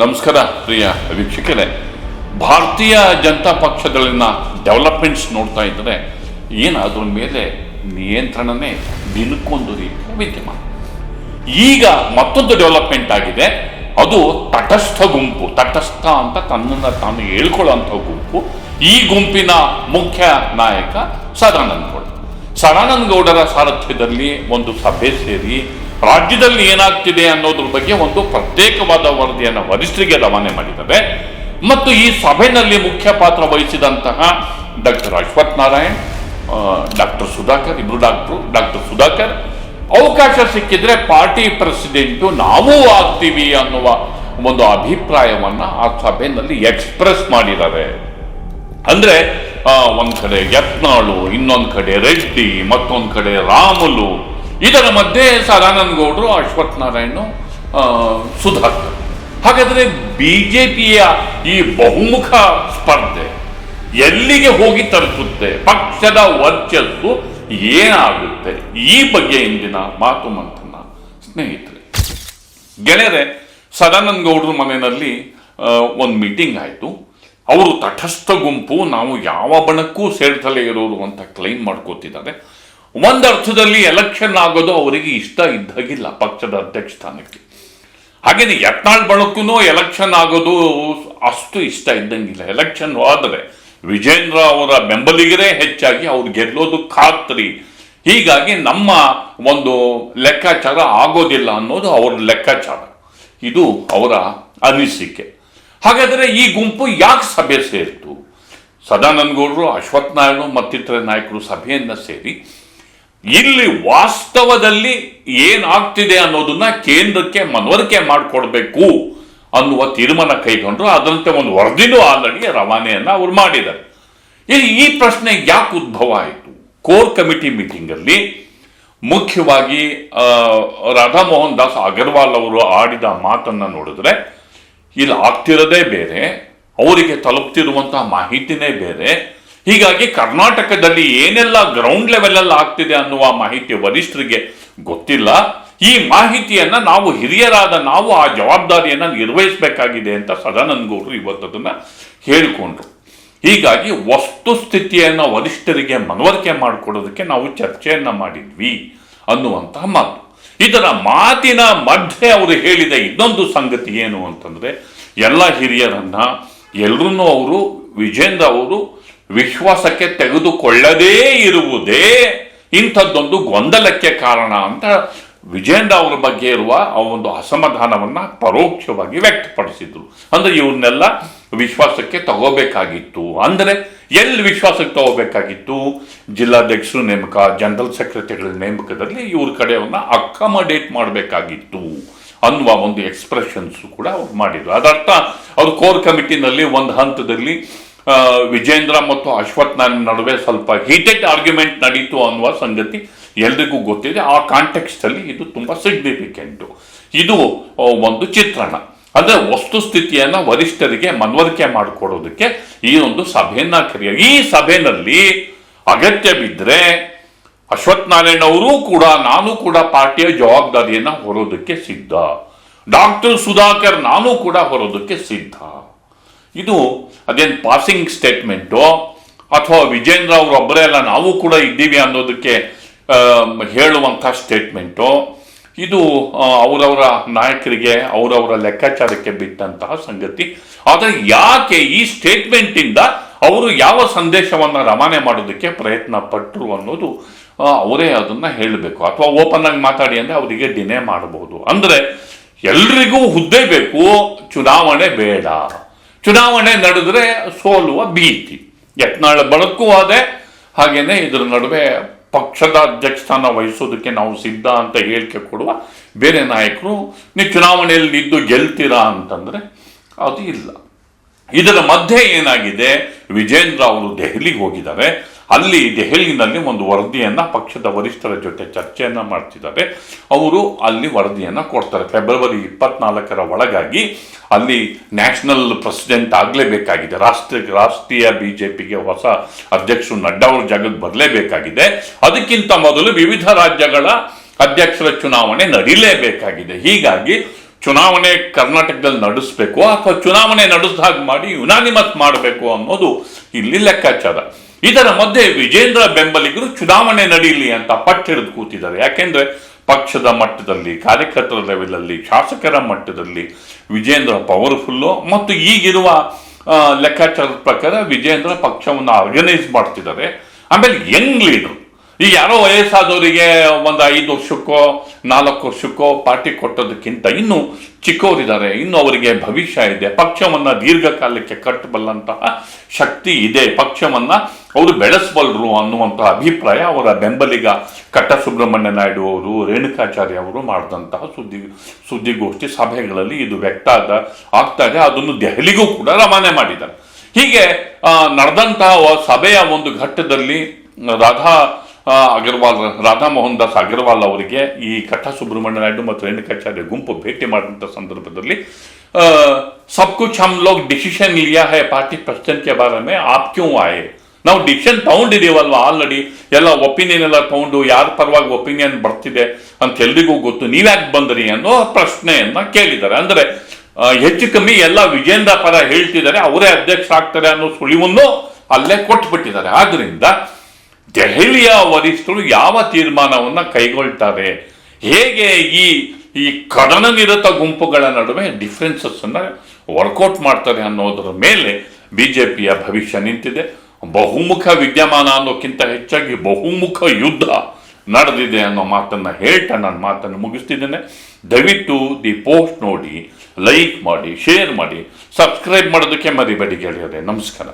ನಮಸ್ಕಾರ, ಪ್ರಿಯ ವೀಕ್ಷಕರೇ. ಭಾರತೀಯ ಜನತಾ ಪಕ್ಷದಲ್ಲಿನ ಡೆವಲಪ್ಮೆಂಟ್ಸ್ ನೋಡ್ತಾ ಇದ್ದರೆ ಏನು ಅದ್ರ ಮೇಲೆ ನಿಯಂತ್ರಣನೇ ದಿನಕ್ಕೊಂದು ರೀತಿಯ ವಿದ್ಯಮಾನ. ಈಗ ಮತ್ತೊಂದು ಡೆವಲಪ್ಮೆಂಟ್ ಆಗಿದೆ. ಅದು ತಟಸ್ಥ ಗುಂಪು, ತಟಸ್ಥ ಅಂತ ತನ್ನನ್ನು ತಾನು ಹೇಳ್ಕೊಳ್ಳೋಂಥ ಗುಂಪು. ಈ ಗುಂಪಿನ ಮುಖ್ಯ ನಾಯಕ ಸದಾನಂದ ಗೌಡ. ಸದಾನಂದ ಗೌಡರ ಸಾರಥ್ಯದಲ್ಲಿ ಒಂದು ಸಭೆ ಸೇರಿ ರಾಜ್ಯದಲ್ಲಿ ಏನಾಗ್ತಿದೆ ಅನ್ನೋದ್ರ ಬಗ್ಗೆ ಒಂದು ಪ್ರತ್ಯೇಕವಾದ ವರದಿಯನ್ನು ವರಿಷ್ಠರಿಗೆ ರವಾನೆ ಮಾಡಿದ್ದಾರೆ. ಮತ್ತು ಈ ಸಭೆಯಲ್ಲಿ ಮುಖ್ಯ ಪಾತ್ರ ವಹಿಸಿದಂತಹ ಡಾಕ್ಟರ್ ಅಶ್ವಥ್ ನಾರಾಯಣ್ ಡಾಕ್ಟರ್ ಸುಧಾಕರ್, ಇಬ್ರು ಡಾಕ್ಟ್ರು, ಡಾಕ್ಟರ್ ಸುಧಾಕರ್, ಅವಕಾಶ ಸಿಕ್ಕಿದ್ರೆ ಪಾರ್ಟಿ ಪ್ರೆಸಿಡೆಂಟ್ ನಾವೂ ಆಗ್ತೀವಿ ಅನ್ನುವ ಒಂದು ಅಭಿಪ್ರಾಯವನ್ನ ಆ ಸಭೆಯಲ್ಲಿ ಎಕ್ಸ್ಪ್ರೆಸ್ ಮಾಡಿದ್ದಾರೆ. ಅಂದ್ರೆ ಒಂದು ಕಡೆ ಯತ್ನಾಳು, ಇನ್ನೊಂದ್ ಕಡೆ ರೆಡ್ಡಿ, ಮತ್ತೊಂದ್ ಕಡೆ ರಾಮುಲು ಇದರ ಮಧ್ಯೆ ಸದಾನಂದ ಗೌಡರು ಅಶ್ವಥ್ ಹಾಗಾದರೆ ಸುಧಾಕರ್. ಜೆ ಪಿಯ ಈ ಬಹುಮುಖ ಸ್ಪರ್ಧೆ ಎಲ್ಲಿಗೆ ಹೋಗಿ ತಲುಪುತ್ತೆ? ಪಕ್ಷದ ವರ್ಚಸ್ಸು ಏನಾಗುತ್ತೆ? ಈ ಬಗ್ಗೆ ಇಂದಿನ ಮಾತು ಮಂಥನ. ಸ್ನೇಹಿತರೆ, ಗೆಳೆಯರೆ ಸದಾನಂದ ಗೌಡರು ಮನೆಯಲ್ಲಿ ಒಂದು ಮೀಟಿಂಗ್ ಆಯಿತು. ಅವರು ತಟಸ್ಥ ಗುಂಪು, ನಾವು ಯಾವ ಬಣಕ್ಕೂ ಸೇರ್ತಲೇ ಇರೋರು ಅಂತ ಕ್ಲೈಮ್ ಮಾಡ್ಕೋತಿದ್ದಾರೆ. ಒಂದು ಅರ್ಥದಲ್ಲಿ ಎಲೆಕ್ಷನ್ ಆಗೋದು ಅವರಿಗೆ ಇಷ್ಟ ಇದ್ದಾಗಿಲ್ಲ ಪಕ್ಷದ ಅಧ್ಯಕ್ಷ ಸ್ಥಾನಕ್ಕೆ. ಹಾಗೇನೆ ಯತ್ನಾಳ್ ಬಳಕ್ಕೂ ಎಲೆಕ್ಷನ್ ಆಗೋದು ಅಷ್ಟು ಇಷ್ಟ ಇದ್ದಂಗಿಲ್ಲ. ಎಲೆಕ್ಷನ್ ಆದರೆ ವಿಜೇಂದ್ರ ಅವರ ಬೆಂಬಲಿಗರೇ ಹೆಚ್ಚಾಗಿ ಅವ್ರು ಗೆಲ್ಲೋದು ಖಾತ್ರಿ. ಹೀಗಾಗಿ ನಮ್ಮ ಒಂದು ಲೆಕ್ಕಾಚಾರ ಆಗೋದಿಲ್ಲ ಅನ್ನೋದು ಅವರ ಲೆಕ್ಕಾಚಾರ. ಇದು ಅವರ ಅನಿಸಿಕೆ. ಹಾಗಾದರೆ ಈ ಗುಂಪು ಯಾಕೆ ಸಭೆ ಸೇರಿತು? ಸದಾನಂದ ಗೌಡರು ಅಶ್ವತ್ಥ್ ನಾರಾಯಣ ಮತ್ತಿತರ ನಾಯಕರು ಸಭೆಯನ್ನ ಸೇರಿ ಇಲ್ಲಿ ವಾಸ್ತವದಲ್ಲಿ ಏನಾಗ್ತಿದೆ ಅನ್ನೋದನ್ನ ಕೇಂದ್ರಕ್ಕೆ ಮನವರಿಕೆ ಮಾಡಿಕೊಡ್ಬೇಕು ಅನ್ನುವ ತೀರ್ಮಾನ ಕೈಗೊಂಡ್ರು ಅದರಂತೆ ಒಂದು ವರದಿನೂ ಆಲ್ರೆಡಿ ರವಾನೆಯನ್ನ ಅವ್ರು ಮಾಡಿದ್ದಾರೆ. ಈ ಪ್ರಶ್ನೆ ಯಾಕೆ ಉದ್ಭವ ಆಯಿತು? ಕೋರ್ ಕಮಿಟಿ ಮೀಟಿಂಗ್ ಅಲ್ಲಿ ಮುಖ್ಯವಾಗಿ ರಾಧಾಮೋಹನ್ ರಾಧಾ ಮೋಹನ್ ದಾಸ್ ಅಗರ್ವಾಲ್ ಅವರು ಆಡಿದ ಮಾತನ್ನ ನೋಡಿದ್ರೆ, ಇಲ್ಲಿ ಆಗ್ತಿರೋದೇ ಬೇರೆ, ಅವರಿಗೆ ತಲುಪ್ತಿರುವಂತಹ ಮಾಹಿತಿನೇ ಬೇರೆ ಹೀಗಾಗಿ ಕರ್ನಾಟಕದಲ್ಲಿ ಏನೆಲ್ಲ ಗ್ರೌಂಡ್ ಲೆವೆಲ್ ಅಲ್ಲಿ ಆಗ್ತಿದೆ ಅನ್ನುವ ಮಾಹಿತಿ ವರಿಷ್ಠರಿಗೆ ಗೊತ್ತಿಲ್ಲ. ಈ ಮಾಹಿತಿಯನ್ನ ನಾವು ಹಿರಿಯರಾದ ನಾವು ಆ ಜವಾಬ್ದಾರಿಯನ್ನು ನಿರ್ವಹಿಸಬೇಕಾಗಿದೆ ಅಂತ ಸದಾನಂದ ಗೌಡರು ಇವತ್ತು ಅದನ್ನ ಹೇಳಿಕೊಂಡ್ರು. ಹೀಗಾಗಿ ವಸ್ತುಸ್ಥಿತಿಯನ್ನ ವರಿಷ್ಠರಿಗೆ ಮನವರಿಕೆ ಮಾಡಿಕೊಡೋದಕ್ಕೆ ನಾವು ಚರ್ಚೆಯನ್ನ ಮಾಡಿದ್ವಿ ಅನ್ನುವಂತಹ ಮಾತು. ಇದರ ಮಾತಿನ ಮಧ್ಯೆ ಅವರು ಹೇಳಿದ ಇನ್ನೊಂದು ಸಂಗತಿ ಏನು ಅಂತಂದ್ರೆ, ಎಲ್ಲ ಹಿರಿಯರನ್ನ ಎಲ್ಲರನ್ನೂ ಅವರು ವಿಜೇಂದ್ರ ಅವರು ವಿಶ್ವಾಸಕ್ಕೆ ತೆಗೆದುಕೊಳ್ಳದೇ ಇರುವುದೇ ಇಂಥದ್ದೊಂದು ಗೊಂದಲಕ್ಕೆ ಕಾರಣ ಅಂತ ವಿಜೇಂದ್ರ ಅವರ ಬಗ್ಗೆ ಇರುವ ಆ ಒಂದು ಅಸಮಾಧಾನವನ್ನು ಪರೋಕ್ಷವಾಗಿ ವ್ಯಕ್ತಪಡಿಸಿದ್ರು. ಅಂದರೆ ಇವನ್ನೆಲ್ಲ ವಿಶ್ವಾಸಕ್ಕೆ ತಗೋಬೇಕಾಗಿತ್ತು. ಅಂದರೆ ಎಲ್ಲಿ ವಿಶ್ವಾಸಕ್ಕೆ ತಗೋಬೇಕಾಗಿತ್ತು? ಜಿಲ್ಲಾಧ್ಯಕ್ಷರು ನೇಮಕ, ಜನರಲ್ ಸೆಕ್ರೆಟರಿಗಳ ನೇಮಕದಲ್ಲಿ ಇವ್ರ ಕಡೆಯವನ್ನು ಅಕಮಡೇಟ್ ಮಾಡಬೇಕಾಗಿತ್ತು ಅನ್ನುವ ಒಂದು ಎಕ್ಸ್ಪ್ರೆಷನ್ಸ್ ಕೂಡ ಅವ್ರು ಮಾಡಿದ್ರು. ಅದರ್ಥ, ಅವ್ರು ಕೋರ್ ಕಮಿಟಿನಲ್ಲಿ ಒಂದು ಹಂತದಲ್ಲಿ ವಿಜೇಂದ್ರ ಮತ್ತು ಅಶ್ವಥ್ ನಾರಾಯಣ ನಡುವೆ ಸ್ವಲ್ಪ ಹೀಟೆಡ್ ಆರ್ಗ್ಯುಮೆಂಟ್ ನಡೀತು ಅನ್ನುವ ಸಂಗತಿ ಎಲ್ರಿಗೂ ಗೊತ್ತಿದೆ. ಆ ಕಾಂಟೆಕ್ಸ್ಟಲ್ಲಿ ಇದು ತುಂಬಾ ಸಿಗ್ನಿಫಿಕೆಂಟ್ ಇದು ಒಂದು ಚಿತ್ರಣ. ಅಂದ್ರೆ ವಸ್ತುಸ್ಥಿತಿಯನ್ನ ವರಿಷ್ಠರಿಗೆ ಮನವರಿಕೆ ಮಾಡಿಕೊಡೋದಕ್ಕೆ ಈ ಒಂದು ಸಭೆಯನ್ನ ಕರೆಯ, ಈ ಸಭೆಯಲ್ಲಿ ಅಗತ್ಯ ಬಿದ್ದರೆ ಅಶ್ವಥ್ ನಾರಾಯಣ್ ಅವರು ಕೂಡ, ನಾನು ಕೂಡ ಪಾರ್ಟಿಯ ಜವಾಬ್ದಾರಿಯನ್ನು ಹೊರೋದಕ್ಕೆ ಸಿದ್ಧ. ಡಾಕ್ಟರ್ ಸುಧಾಕರ್, ನಾನು ಕೂಡ ಹೊರೋದಕ್ಕೆ ಸಿದ್ಧ. ಇದು ಅದೇನು ಪಾಸಿಂಗ್ ಸ್ಟೇಟ್ಮೆಂಟು ಅಥವಾ ವಿಜೇಂದ್ರ ಅವರೊಬ್ಬರೇ ಅಲ್ಲ, ನಾವು ಕೂಡ ಇದ್ದೀವಿ ಅನ್ನೋದಕ್ಕೆ ಹೇಳುವಂಥ ಸ್ಟೇಟ್ಮೆಂಟು ಇದು ಅವರವರ ನಾಯಕರಿಗೆ, ಅವರವರ ಲೆಕ್ಕಾಚಾರಕ್ಕೆ ಬಿಟ್ಟಂತಹ ಸಂಗತಿ. ಆದರೆ ಯಾಕೆ ಈ ಸ್ಟೇಟ್ಮೆಂಟಿಂದ ಅವರು ಯಾವ ಸಂದೇಶವನ್ನು ರವಾನೆ ಮಾಡೋದಕ್ಕೆ ಪ್ರಯತ್ನ ಪಟ್ಟರು ಅನ್ನೋದು ಅವರೇ ಅದನ್ನು ಹೇಳಬೇಕು. ಅಥವಾ ಓಪನ್ ಆಗಿ ಮಾತಾಡಿ ಅಂದರೆ ಅವರಿಗೆ ಡಿನೇ ಮಾಡಬಹುದು ಅಂದರೆ ಎಲ್ರಿಗೂ ಹುದ್ದೆ ಬೇಕು, ಚುನಾವಣೆ ಬೇಡ. ಚುನಾವಣೆ ನಡೆದ್ರೆ ಸೋಲುವ ಭೀತಿ. ಯತ್ನಾಳ ಬಳಕ್ಕೂ ಅದೇ. ಹಾಗೇನೆ ಇದರ ನಡುವೆ ಪಕ್ಷದ ಅಧ್ಯಕ್ಷ ಸ್ಥಾನ ವಹಿಸೋದಕ್ಕೆ ನಾವು ಸಿದ್ಧ ಅಂತ ಹೇಳಿಕೆ ಕೊಡುವ ಬೇರೆ ನಾಯಕರು ನೀವು ಚುನಾವಣೆಯಲ್ಲಿ ಇದ್ದು ಗೆಲ್ತೀರಾ ಅಂತಂದ್ರೆ ಅದು ಇಲ್ಲ. ಇದರ ಮಧ್ಯೆ ಏನಾಗಿದೆ? ವಿಜೇಂದ್ರ ಅವರು ದೆಹಲಿಗೆ ಹೋಗಿದ್ದಾರೆ. ಅಲ್ಲಿ ದೆಹಲಿನಲ್ಲಿ ಒಂದು ವರದಿಯನ್ನು ಪಕ್ಷದ ವರಿಷ್ಠರ ಜೊತೆ ಚರ್ಚೆಯನ್ನು ಮಾಡ್ತಿದ್ದಾರೆ ಅವರು ಅಲ್ಲಿ ವರದಿಯನ್ನು ಕೊಡ್ತಾರೆ. ಫೆಬ್ರವರಿ ಇಪ್ಪತ್ನಾಲ್ಕರ ಒಳಗಾಗಿ ಅಲ್ಲಿ ನ್ಯಾಷನಲ್ ಪ್ರೆಸಿಡೆಂಟ್ ಆಗಲೇಬೇಕಾಗಿದೆ. ರಾಷ್ಟ್ರ ರಾಷ್ಟ್ರೀಯ ಬಿ ಜೆ ಪಿಗೆ ಹೊಸ ಅಧ್ಯಕ್ಷರು ನಡ್ಡಾ ಅವ್ರ ಜಾಗಕ್ಕೆ ಬರಲೇಬೇಕಾಗಿದೆ. ಅದಕ್ಕಿಂತ ಮೊದಲು ವಿವಿಧ ರಾಜ್ಯಗಳ ಅಧ್ಯಕ್ಷರ ಚುನಾವಣೆ ನಡೀಲೇಬೇಕಾಗಿದೆ. ಹೀಗಾಗಿ ಚುನಾವಣೆ ಕರ್ನಾಟಕದಲ್ಲಿ ನಡೆಸಬೇಕು ಅಥವಾ ಚುನಾವಣೆ ನಡೆಸಿದಾಗ ಮಾಡಿ ಯುನಾನಿಮಸ್ ಮಾಡಬೇಕು ಅನ್ನೋದು ಇಲ್ಲಿ ಲೆಕ್ಕಾಚಾರ. ಇದರ ಮಧ್ಯೆ ವಿಜೇಂದ್ರ ಬೆಂಬಲಿಗರು ಚುನಾವಣೆ ನಡೀಲಿ ಅಂತ ಪಟ್ಟು ಹಿಡಿದು ಕೂತಿದ್ದಾರೆ. ಯಾಕೆಂದ್ರೆ ಪಕ್ಷದ ಮಟ್ಟದಲ್ಲಿ, ಕಾರ್ಯಕರ್ತರ ಲೆವೆಲಲ್ಲಿ, ಶಾಸಕರ ಮಟ್ಟದಲ್ಲಿ ವಿಜೇಂದ್ರ ಪವರ್ಫುಲ್ಲು ಮತ್ತು ಈಗಿರುವ ಲೆಕ್ಕಾಚಾರದ ಪ್ರಕಾರ ವಿಜೇಂದ್ರ ಪಕ್ಷವನ್ನು ಆರ್ಗನೈಸ್ ಮಾಡ್ತಿದ್ದಾರೆ. ಆಮೇಲೆ ಯಂಗ್ ಲೀಡರ್ ಈ ಯಾರೋ ವಯಸ್ಸಾದವರಿಗೆ ಒಂದು ಐದು ವರ್ಷಕ್ಕೋ, ನಾಲ್ಕು ವರ್ಷಕ್ಕೋ ಪಾರ್ಟಿ ಕೊಟ್ಟದಕ್ಕಿಂತ ಇನ್ನು ಚಿಕ್ಕವರಿದ್ದಾರೆ. ಇನ್ನು ಅವರಿಗೆ ಭವಿಷ್ಯ ಇದೆ. ಪಕ್ಷವನ್ನು ದೀರ್ಘಕಾಲಕ್ಕೆ ಕಟ್ಟಬಲ್ಲಂತಹ ಶಕ್ತಿ ಇದೆ. ಪಕ್ಷವನ್ನು ಅವರು ಬೆಳೆಸಬಲ್ಲರು ಅನ್ನುವಂತಹ ಅಭಿಪ್ರಾಯ ಅವರ ಬೆಂಬಲಿಗ ಕಟ್ಟ ಸುಬ್ರಹ್ಮಣ್ಯ ನಾಯ್ಡು ಅವರು, ರೇಣುಕಾಚಾರ್ಯ ಅವರು ಮಾಡಿದಂತಹ ಸುದ್ದಿ, ಸುದ್ದಿಗೋಷ್ಠಿ ಸಭೆಗಳಲ್ಲಿ ಇದು ವ್ಯಕ್ತ ಆಗ್ತಾ ಇದೆ. ಅದನ್ನು ದೆಹಲಿಗೂ ಕೂಡ ರವಾನೆ ಮಾಡಿದ್ದಾರೆ. ಹೀಗೆ ನಡೆದಂತಹ ಸಭೆಯ ಒಂದು ಘಟ್ಟದಲ್ಲಿ ರಾಧಾ ಅಗರ್ವಾಲ್ ರಾಧಾ ಮೋಹನ್ ದಾಸ್ ಅಗರ್ವಾಲ್ ಅವರಿಗೆ ಈ ಕಟ್ಟ ಸುಬ್ರಹ್ಮಣ್ಯ ನಾಯ್ಡು ಮತ್ತು ರೇಣುಕಾಚಾರ್ಯ ಗುಂಪು ಭೇಟಿ ಮಾಡಿದಂಥ ಸಂದರ್ಭದಲ್ಲಿ ಆ, सब कुछ हम लोग डिसीजन लिया है पार्टी प्रेसिडेंट के बारे में आप क्यों आए ನಾವು ಡಿಸಿಷನ್ ತಗೊಂಡಿದೀವಲ್ವ ಆಲ್ರೆಡಿ ಎಲ್ಲ ಒಪಿನಿಯನ್ ಎಲ್ಲ ತಗೊಂಡು ಯಾರ ಪರವಾಗಿ ಒಪಿನಿಯನ್ ಬರ್ತಿದೆ ಅಂತ ಎಲ್ರಿಗೂ ಗೊತ್ತು ನೀವ್ಯಾಕೆ ಬಂದ್ರಿ ಅನ್ನೋ ಪ್ರಶ್ನೆಯನ್ನ ಕೇಳಿದ್ದಾರೆ ಅಂದ್ರೆ ಆ, ಹೆಚ್ಚು ಕಮ್ಮಿ ಎಲ್ಲ ವಿಜೇಂದ್ರ ಪರ ಹೇಳ್ತಿದ್ದಾರೆ ಅವರೇ ಅಧ್ಯಕ್ಷರಾಗ್ತಾರೆ ಅನ್ನೋ ಸುಳಿವನ್ನು ಅಲ್ಲೇ ಕೊಟ್ಬಿಟ್ಟಿದ್ದಾರೆ ಆದ್ರಿಂದ ದೆಹಲಿಯ ವರಿಷ್ಠರು ಯಾವ ತೀರ್ಮಾನವನ್ನು ಕೈಗೊಳ್ತಾರೆ? ಹೇಗೆ ಈ ಈ ಕದನನಿರತ ಗುಂಪುಗಳ ನಡುವೆ ಡಿಫ್ರೆನ್ಸಸ್ ಅನ್ನ ವರ್ಕೌಟ್ ಮಾಡ್ತಾರೆ ಅನ್ನೋದರ ಮೇಲೆ ಬಿಜೆಪಿಯ ಭವಿಷ್ಯ ನಿಂತಿದೆ. ಬಹುಮುಖ ವಿದ್ಯಮಾನ ಅನ್ನೋಕ್ಕಿಂತ ಹೆಚ್ಚಾಗಿ ಬಹುಮುಖ ಯುದ್ಧ ನಡೆದಿದೆ ಅನ್ನೋ ಮಾತನ್ನ ಹೇಳ್ತಾ ನಾನು ಮಾತನ್ನು ಮುಗಿಸ್ತಿದ್ದೇನೆ. ದಯವಿಟ್ಟು ದಿ ಪೋಸ್ಟ್ ನೋಡಿ, ಲೈಕ್ ಮಾಡಿ, ಶೇರ್ ಮಾಡಿ, ಸಬ್ಸ್ಕ್ರೈಬ್ ಮಾಡೋದಕ್ಕೆ ಮರಿಬೇಡಿ ಗೆಳೆಯರೆ. ನಮಸ್ಕಾರ.